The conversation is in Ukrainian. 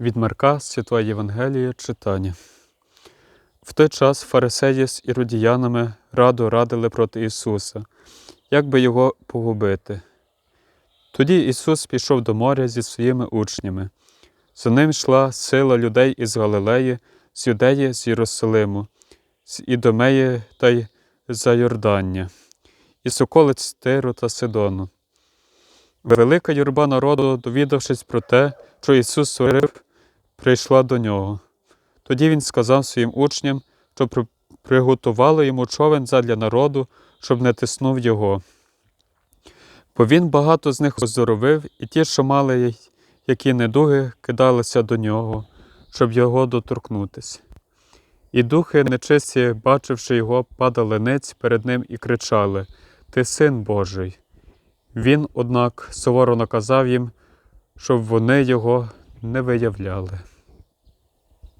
Від Марка Святої Євангелії читання. В той час фарисеї з іродіянами радо радили проти Ісуса, як би його погубити. Тоді Ісус пішов до моря зі своїми учнями. За ним йшла сила людей із Галилеї, з Юдеї, з Єрусалиму, з Ідомеї та й за Йордання, і з околиць Тиру та Сидону. Велика юрба народу, довідавшись про те, що Ісус створив, прийшла до нього. Тоді він сказав своїм учням, що приготували йому човен задля народу, щоб не тиснув його. Бо він багато з них оздоровив, і ті, що мали які недуги, кидалися до нього, щоб його доторкнутися. І духи нечисті, бачивши його, падали ниць перед ним і кричали Ти син Божий. Він, однак, суворо наказав їм, щоб вони його не виявляли.